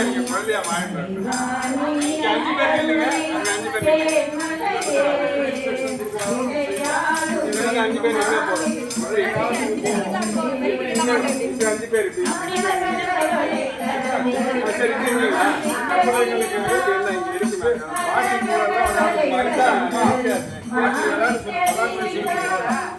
அப்படியா வாங்கிட்டு இங்க அஞ்சு பேர் இல்லைங்க அங்க அஞ்சு பேர் இவங்க அஞ்சு பேர் எங்க போறோம் இங்க அஞ்சு பேர் இருக்கு சரி இருக்கீங்களா பிள்ளைங்களுக்கு எல்லாம் இங்க இருக்குங்க பாட்டி மூலம் மறுத்தா பாட்டி எல்லாரும்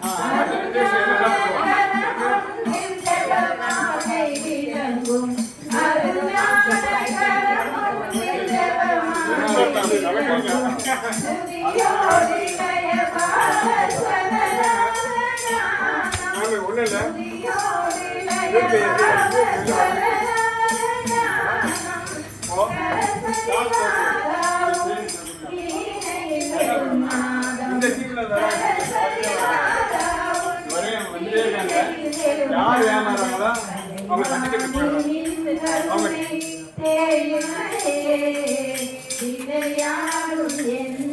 நாம ஒண்ணும் இந்த யார் ஏமாறாங்களோ அவங்க கண்டிப்பாக Carlos, bien.